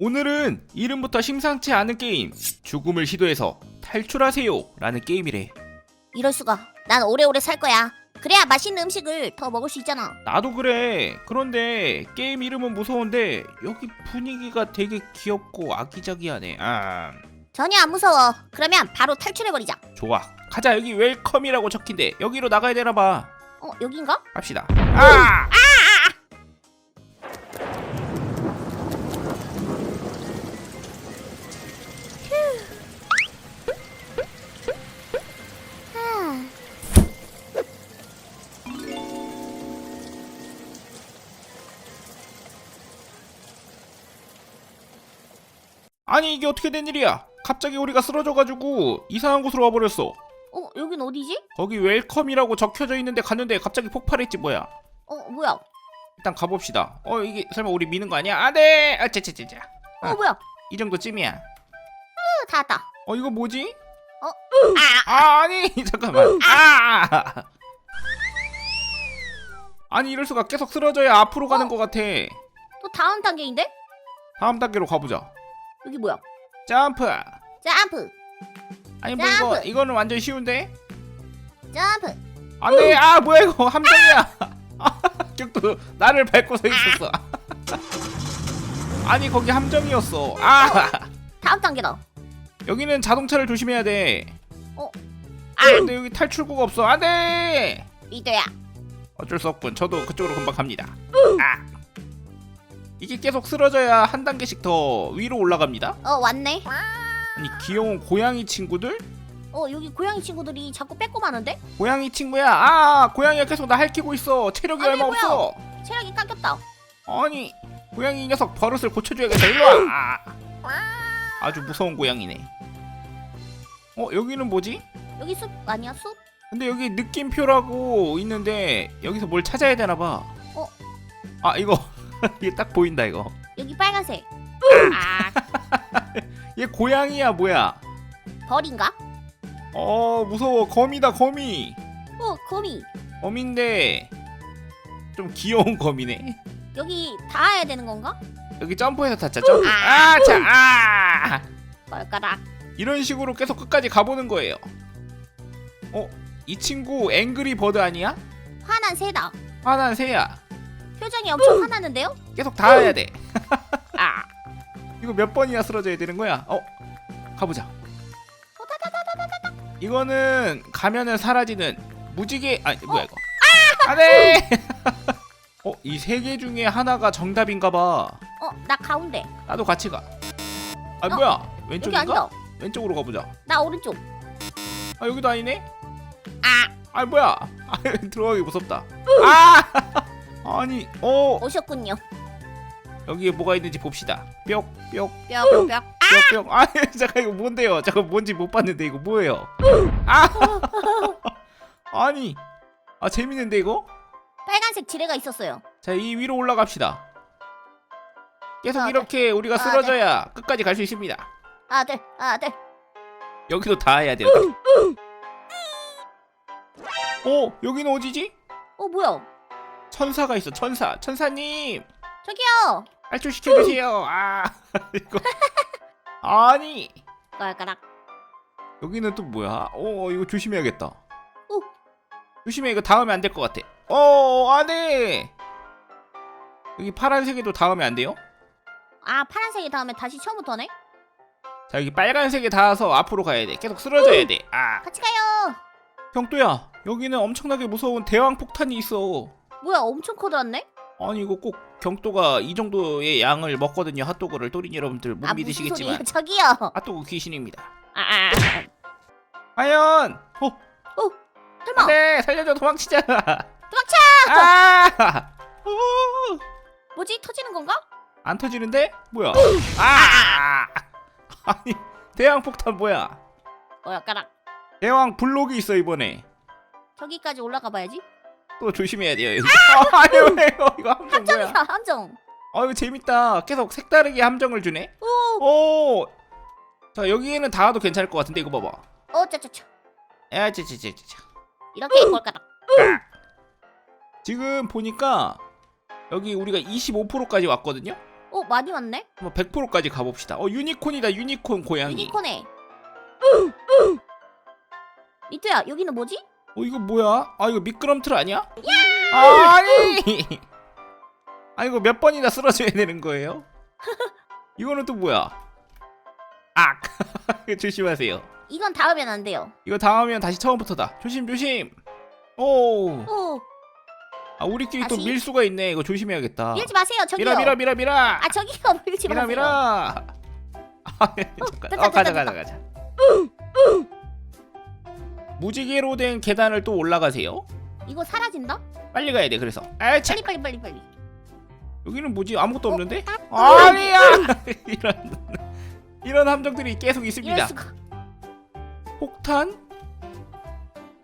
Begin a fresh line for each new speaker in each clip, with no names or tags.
오늘은 이름부터 심상치 않은 게임 죽음을 시도해서 탈출하세요 라는 게임이래
이럴 수가. 난 오래오래 살 거야. 그래야 맛있는 음식을 더 먹을 수 있잖아.
나도 그래 그런데 게임 이름은 무서운데 여기 분위기가 되게 귀엽고 아기자기하네 아
전혀 안 무서워. 그러면 바로 탈출해버리자.
좋아 가자 여기 웰컴이라고 적힌데 여기로 나가야 되나봐
어, 여긴가?
갑시다 아!
아,
아니 이게 어떻게 된 일이야 갑자기 우리가 쓰러져가지고 이상한 곳으로 와버렸어
어, 여긴 어디지?
거기 웰컴이라고 적혀져 있는데 갔는데 갑자기 폭발했지 뭐야
어, 뭐야?
일단 가봅시다 어 이게 설마 우리 미는 거 아니야? 아네 아 짜짜짜짜
어,
아.
뭐야?
이 정도쯤이야
어, 다 왔다.
어 이거 뭐지?
아,
아 아니 잠깐만 아 아니 이럴 수가 계속 쓰러져야 앞으로 가는
어?
것 같아
또 다음 단계인데?
다음 단계로 가보자
여기 뭐야?
점프
점프,
아니 뭐 이거
점프.
이거는 완전 쉬운데
점프.
안돼 아 뭐야 이거 함정이야 아, 격도 나를 밟고 서 있었어 아니 거기 함정이었어 아
다음 단계다.
여기는 자동차를 조심해야 돼
어?
아 근데 여기 탈출구가 없어 안돼
리더야.
어쩔 수 없군. 저도 그쪽으로 금방 갑니다. 아. 이게 계속 쓰러져야 한 단계씩 더 위로 올라갑니다.
어, 왔네.
아니 귀여운 고양이 친구들?
어, 여기 고양이 친구들이 자꾸 뺏고 마는데?
고양이 친구야. 아 고양이가 계속 나 핥히고 있어. 체력이
아니,
얼마
뭐야.
없어.
체력이 깎였다.
아니 고양이 이 녀석 버릇을 고쳐줘야겠다. 일로 와. 아. 아주 무서운 고양이네. 어 여기는 뭐지?
여기 숲 아니야, 숲?
근데 여기 느낌표라고 있는데 여기서 뭘 찾아야 되나 봐.
어?
아 이거 이게 딱 보인다 이거.
여기 빨간색. 아,
얘 고양이야 뭐야?
벌인가?
어 무서워 거미다 거미
어, 거미.
거미인데 좀 귀여운 거미네
여기 닿아야 되는 건가?
여기 점프해서 타자 점프 아자 아!
걸까락.
이런 식으로 계속 끝까지 가보는 거예요 어? 이 친구 앵그리 버드 아니야?
화난 새다.
화난 새야
표정이 엄청 화나는데요?
계속 닿아야 돼 아! 이거 몇 번이나 쓰러져야 되는 거야? 어? 가보자 이거는 가면은 사라지는 무지개 아니 뭐야 이거 안돼 어? 이 세 개 중에 하나가 정답인가 봐
어, 나 가운데.
나도 같이 가. 아
어?
뭐야?
여기
왼쪽인가?
아니다.
왼쪽으로 가보자.
나 오른쪽.
아 여기도 아니네?
아,
아 뭐야? 아, 들어가기 무섭다. 아! 아니 어
오셨군요.
여기에 뭐가 있는지 봅시다. 뿅, 뿅,
뿅, 뿅.
뿅, 뿅. 아 잠깐 이거 뭔데요? 잠깐 뭔지 못 봤는데 이거 뭐예요? 아! 아니 아 재밌는데 이거?
빨간색 지뢰가 있었어요.
자 이 위로 올라갑시다. 계속
아, 네.
이렇게 우리가
아, 네.
쓰러져야 끝까지 갈 수 있습니다.
아들, 아들.
여기도 다 해야 돼요. 어 여기는 어디지?
어, 뭐야?
천사가 있어 천사. 천사님!
저기요.
탈출시켜 주세요. 아 이거. 아니!
걸까락.
여기는 또 뭐야? 어 이거 조심해야겠다.
오.
조심해 이거 닿으면 안 될 것 같아. 어 안돼 여기 파란색에도 닿으면 안 돼요?
아, 파란색이 다음에 다시 처음부터네?
자 여기 빨간색에 닿아서 앞으로 가야 돼. 계속 쓰러져야 돼아.
같이 가요.
병도야 여기는 엄청나게 무서운 대왕 폭탄이 있어
뭐야, 엄청 커들었네?
아니 이거 꼭 경도가 이 정도의 양을 먹거든요 핫도그를 또린 여러분들 못
아, 무슨
믿으시겠지만
소리야? 저기요.
핫도그 귀신입니다
아, 아,
과연 어
설마.
안돼 살려줘 도망치자
도망쳐!
아! 어,
뭐지? 터지는 건가?
안 터지는데 뭐야 아 아니 대왕 폭탄 뭐야
걸까락.
대왕 블록이 있어 이번에
저기까지 올라가 봐야지.
또 조심해야 돼요 여기 아, 아니 왜 이거 이거 함정
함정이야,
뭐야
함정.
아 이거 재밌다 계속 색다르게 함정을 주네
오,
오 자 여기에는 닿아도 괜찮을 것 같은데 이거 봐봐
어, 짜짜짜.
야짜짜짜짜
이렇게 걸까락.
지금 보니까 여기 우리가 25%까지 왔거든요.
어 많이 왔네.
한번 100%까지 가봅시다. 어 유니콘이다 유니콘 고양이.
유니콘에. 리트야 여기는 뭐지?
어 이거 뭐야? 아 이거 미끄럼틀 아니야? 아니. 아 이거 몇 번이나 쓰러져야 되는 거예요? 이거는 또 뭐야? 악. 조심하세요.
이건 닿으면 안 돼요.
이거 다음면 다시 처음부터다. 조심 조심. 오.
오
아 우리끼리 또
다시?
밀 수가 있네. 이거 조심해야겠다.
밀지 마세요 저기요.
밀어 밀어 밀어 밀어.
아 저기요 밀지
밀어
마세요.
밀어. 아 잠깐.
됐다,
어 가자
됐다,
가자 가자. 무지개로 된 계단을 또 올라가세요.
이거 사라진다?
빨리 가야 돼. 그래서. 아차.
빨리 빨리 빨리 빨리.
여기는 뭐지? 아무것도 없는데?
어?
아니야. 이런 이런 함정들이 계속 있습니다.
이럴 수가.
폭탄?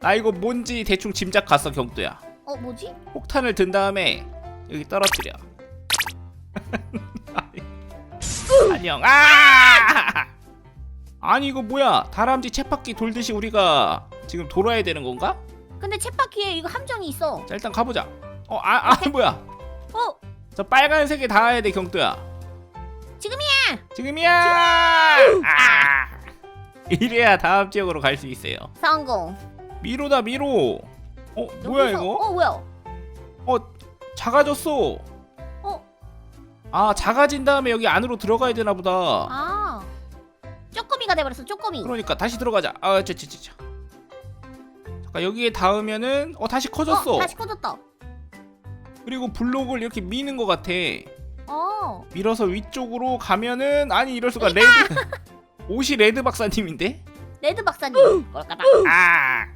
나 이거 뭔지 대충 짐작 갔어 경도야.
어 뭐지?
폭탄을 든 다음에 여기 떨어뜨려. 안녕. 아! 아니 이거 뭐야? 다람쥐 쳇바퀴 돌듯이 우리가 지금 돌아야 되는 건가?
근데 챗바퀴에 이거 함정이 있어.
자 일단 가보자. 어, 아, 아 뭐야?
어
저 빨간색에 닿아야 돼 경도야.
지금이야.
지금이야. 아! 이래야 다음 지역으로 갈 수 있어요.
성공.
미로다 미로. 어 뭐야
여기서-
이거?
어 뭐야?
어 작아졌어.
어.
아 작아진 다음에 여기 안으로 들어가야 되나 보다.
아. 쪼꼬미가 돼버렸어 쪼꼬미.
그러니까 다시 들어가자. 아, 저저저 잠깐 여기에 닿으면은 어 다시 커졌어.
어, 다시 커졌다.
그리고 블록을 이렇게 미는 것 같아.
어.
밀어서 위쪽으로 가면은 아니 이럴 수가 레드 옷이 레드 박사님인데?
레드 박사님. 꼴까봐.
아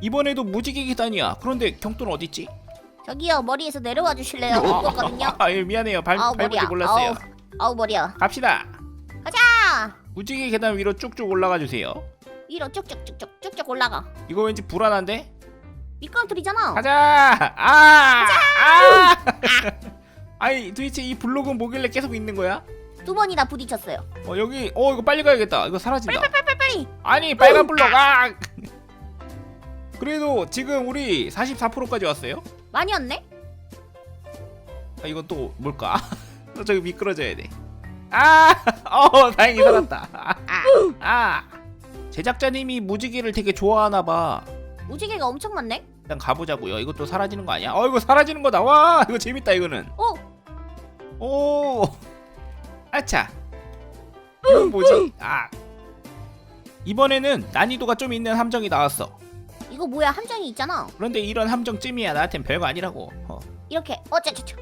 이번에도 무지개 계단이야. 그런데 경도는 어디 있지?
저기요 머리에서 내려와 주실래요? 못 걷거든요.
아, 예, 미안해요. 발
아우 머리야.
몰랐어요.
아우, 아우 머리야.
갑시다.
가자.
무지개 계단 위로 쭉쭉 올라가 주세요.
위로 쭉쭉쭉쭉 쭉쭉 올라가.
이거 왠지 불안한데?
미끄럼틀이잖아.
가자. 아! 아! 아니 도대체 이 블록은 뭐길래 계속 있는 거야?
두 번이나 부딪혔어요.
어 여기 어 이거 빨리 가야겠다. 이거 사라진다.
빨리 빨리.
아니 빨간 블록 아! 그래도 지금 우리 44%까지 왔어요.
많이 왔네.
아 이건 또 뭘까? 또 저기 미끄러져야 돼. 아! 어 다행히 살았다. 아! 아! 제작자님이 무지개를 되게 좋아하나 봐.
무지개가 엄청 많네.
일단 가보자고요. 이것도 사라지는 거 아니야? 어 이거 사라지는 거다. 와 이거 재밌다 이거는.
어.
오. 아차. 이건 뭐지? 아. 이번에는 난이도가 좀 있는 함정이 나왔어.
이거 뭐야 함정이 있잖아.
그런데 이런 함정쯤이야 나한텐 별거 아니라고. 어.
이렇게. 어쩌쩌쩌.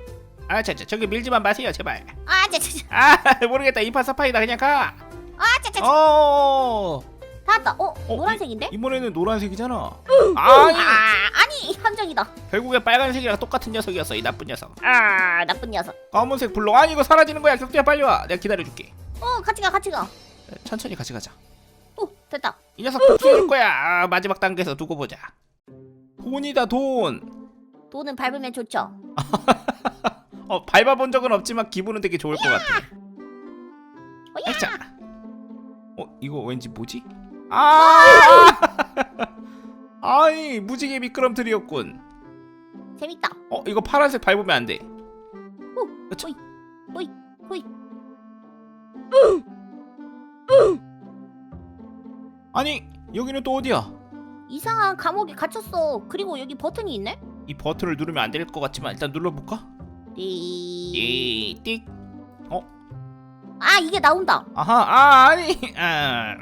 아차차 저기 밀지만 마세요 제발.
아쩌쩌쩌.
아 모르겠다 이파사파이다 그냥 가.
아쩌쩌쩌.
어.
닿았다. 어,
어,
노란색인데?
이번에는 노란색이잖아. 아니
아, 아니 함정이다.
결국에 빨간색이랑 똑같은 녀석이었어 이 나쁜 녀석.
아, 나쁜 녀석.
검은색 블록 아니 이거 사라지는 거야 격투야 빨리 와. 내가 기다려줄게.
어, 같이 가, 같이 가.
천천히 같이 가자.
오, 됐다.
이 녀석 복수해줄 거야. 아, 마지막 단계에서 두고 보자. 돈이다 돈.
돈은 밟으면 좋죠.
어 밟아본 적은 없지만 기분은 되게 좋을 것 같아.
어야.
자. 어 이거 왠지 뭐지? 아! 아이 무지개 미끄럼틀이었군.
재밌다.
어 이거 파란색 밟으면 안 돼.
오,
그쵸?
호이, 호이.
아니 여기는 또 어디야?
이상한 감옥에 갇혔어. 그리고 여기 버튼이 있네?
이 버튼을 누르면 안 될 것 같지만 일단 눌러볼까?
띠.
띠, 띡.
아, 이게 나온다.
아하, 아 아니. 아,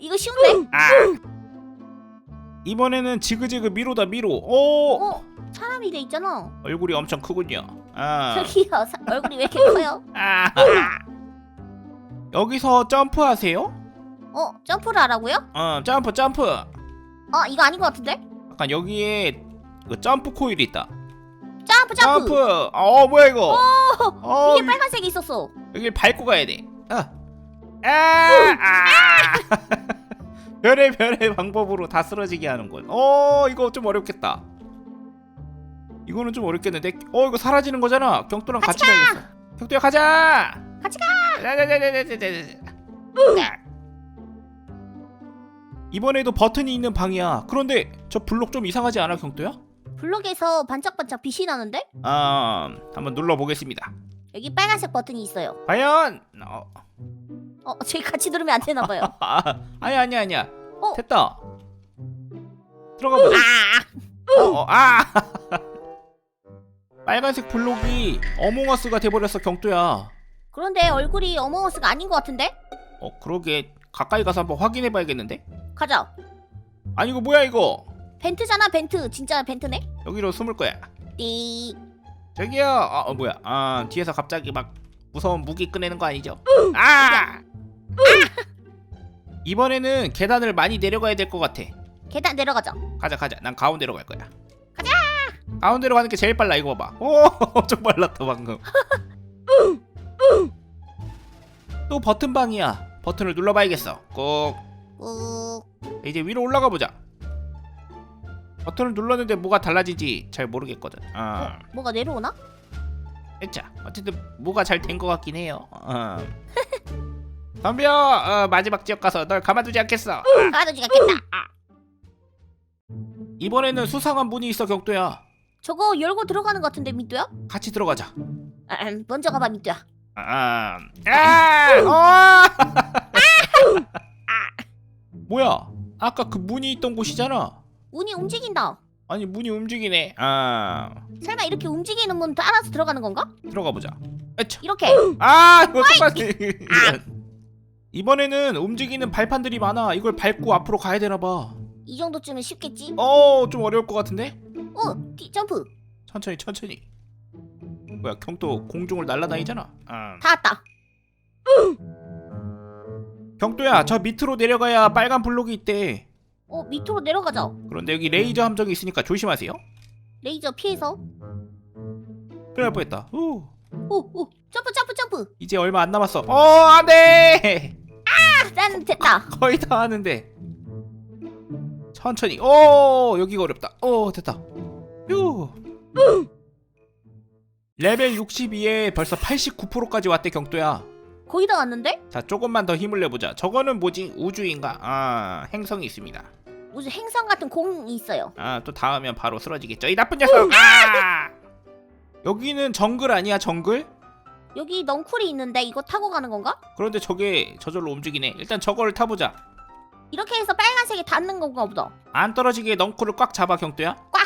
이거 쉬운데?
아. 이번에는 지그재그 미로다 미로. 오,
어, 사람이 돼 있잖아.
얼굴이 엄청 크군요. 아,
저기요, 사- 얼굴이 왜 이렇게 커요?
아. 여기서 점프하세요?
어, 점프를 하라고요?
어, 점프 점프.
어, 이거 아닌 것 같은데?
약간 여기에 그 점프 코일이 있다.
점프, 점프.
점프. 어, 뭐야 이거? 어,
이게 빨간색이 있었어.
여기 밟고 가야 돼. 어. 아, 아. 별의 별의 방법으로 다 쓰러지게 하는군. 어, 이거 좀 어렵겠다. 이거는 좀 어렵겠는데. 어, 이거 사라지는 거잖아. 경도랑 같이 가야겠어. 경도야 가자.
같이 가.
자자자자자자자. 이번에도 버튼이 있는 방이야. 그런데 저 블록 좀 이상하지 않아, 경도야?
블럭에서 반짝반짝 빛이 나는데?
아, 한번 눌러 보겠습니다.
여기 빨간색 버튼이 있어요.
과연 어,
어, 저희 같이 누르면 안 되나 봐요.
아, 아니 아니 아니야.
어?
됐다. 들어가 보자.
아,
어, 어, 아! 빨간색 블록이 어몽어스가 돼버렸어 경도야.
그런데 얼굴이 어머어스가 아닌 것 같은데?
어 그러게 가까이 가서 한번 확인해봐야겠는데?
가자.
아니 이거 뭐야 이거?
벤트잖아, 벤트. 진짜 벤트네?
여기로 숨을 거야.
띠.
저기요. 아 어, 뭐야? 아 뒤에서 갑자기 막 무서운 무기 꺼내는 거 아니죠? 아! 이번에는 계단을 많이 내려가야 될 것 같아.
계단 내려가자.
가자 가자. 난 가운데로 갈 거야. 가자. 가운데로 가는 게 제일 빨라 이거 봐봐. 오 엄청 빨랐다 방금. 또 버튼 방이야. 버튼을 눌러봐야겠어. 꼭
꾹.
이제 위로 올라가 보자. 버튼을 눌렀는데 뭐가 달라진지 잘 모르겠거든. 아,
뭐가 내려오나?
자 어쨌든 뭐가 잘 된 것 같긴 해요. 어. 덤벼 어, 마지막 지역 가서 널 가만두지 않겠어.
가도 지겠다. 아.
이번에는 수상한 문이 있어 격도야.
저거 열고 들어가는 것 같은데, 민뚜야?
같이 들어가자.
아, 음, 먼저 가봐, 민뚜야.
아, 아, 어! 뭐야? 아까 그 문이 있던 곳이잖아.
문이 움직인다.
아니 문이 움직이네. 아,
설마 이렇게 움직이는 문 따라서 들어가는 건가?
들어가 보자.
이렇게.
아, 이거 똑같이. 이번에는 움직이는 발판들이 많아. 이걸 밟고 앞으로 가야 되나 봐.
이 정도쯤은 쉽겠지?
어, 좀 어려울 것 같은데?
어, 디, 점프.
천천히, 천천히. 뭐야, 경도 공중을 날아다니잖아. 아.
다 왔다.
경도야, 저 밑으로 내려가야 빨간 블록이 있대.
어, 밑으로 내려가자.
그런데 여기 레이저 함정이 있으니까 조심하세요.
레이저 피해서.
큰일 날 뻔했다. 후.
오, 오, 점프, 점프, 점프.
이제 얼마 안 남았어. 어, 안 돼!
아, 난 됐다.
거의 다 하는데. 천천히. 오, 여기가 어렵다. 오, 됐다. 휴. 레벨 62에 벌써 89%까지 왔대, 경도야.
거의 다 왔는데?
자, 조금만 더 힘을 내보자. 저거는 뭐지? 우주인가? 아, 행성이 있습니다.
무슨 행성 같은 공이 있어요.
아, 또 닿으면 바로 쓰러지겠죠. 이 나쁜 녀석! 아! 여기는 정글 아니야, 정글?
여기 넝쿨이 있는데 이거 타고 가는 건가?
그런데 저게 저절로 움직이네. 일단 저거를 타보자.
이렇게 해서 빨간색에 닿는 건가 보다.
안 떨어지게 넝쿨을 꽉 잡아 경도야.
꽉!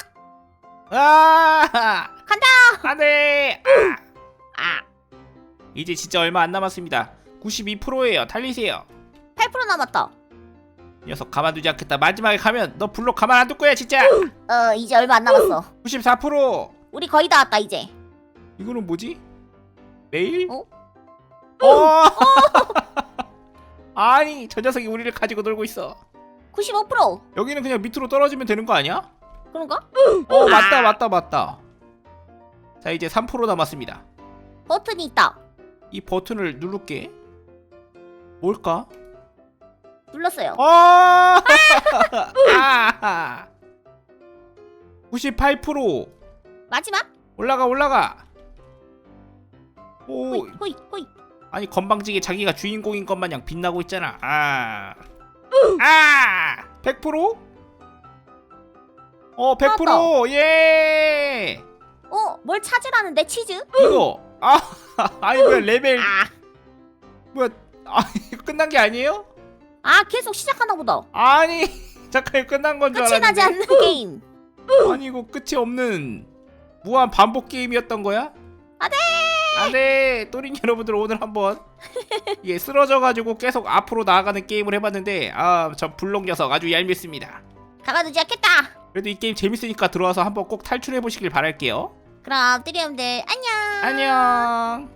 아!
간다!
안돼.
아,
이제 진짜 얼마 안 남았습니다. 92%예요. 달리세요.
8% 남았다.
녀석 가만두지 않겠다. 마지막에 가면 너 블록 가만 안 둘 거야 진짜.
어, 이제 얼마 안 남았어.
94%.
우리 거의 다 왔다 이제.
이거는 뭐지? 메일?
어?
어? 아니 저 녀석이 우리를 가지고 놀고 있어.
95%.
여기는 그냥 밑으로 떨어지면 되는 거 아니야?
그런가?
어 맞다 맞다 맞다. 자 이제 3% 남았습니다.
버튼이 있다.
이 버튼을 누를게. 뭘까?
눌렀어요.
어! 아! 98%
마지막.
올라가 올라가. 오
호이, 호이, 호이.
아니 건방지게 자기가 주인공인 것 마냥 빛나고 있잖아. 아. 아! 100%? 어, 100%! 예!
어, 뭘 찾으라는데 치즈?
이거. 아, 아니 뭐야 레벨
아,
뭐야? 아, 이거 끝난 게 아니에요?
아 계속 시작하나 보다.
아니, 잠깐 이거 끝난 건 줄
끝이
알았는데.
나지 않는 게임.
아니 이거 끝이 없는 무한 반복 게임이었던 거야?
안돼.
안돼 또린 여러분들 오늘 한번 이게 쓰러져가지고 계속 앞으로 나아가는 게임을 해봤는데 아저 블록 녀석 아주 얄밉습니다
가만두지 않겠다.
그래도 이 게임 재밌으니까 들어와서 한번 꼭 탈출해 보시길 바랄게요
그럼 뜨리엄들 안녕.
안녕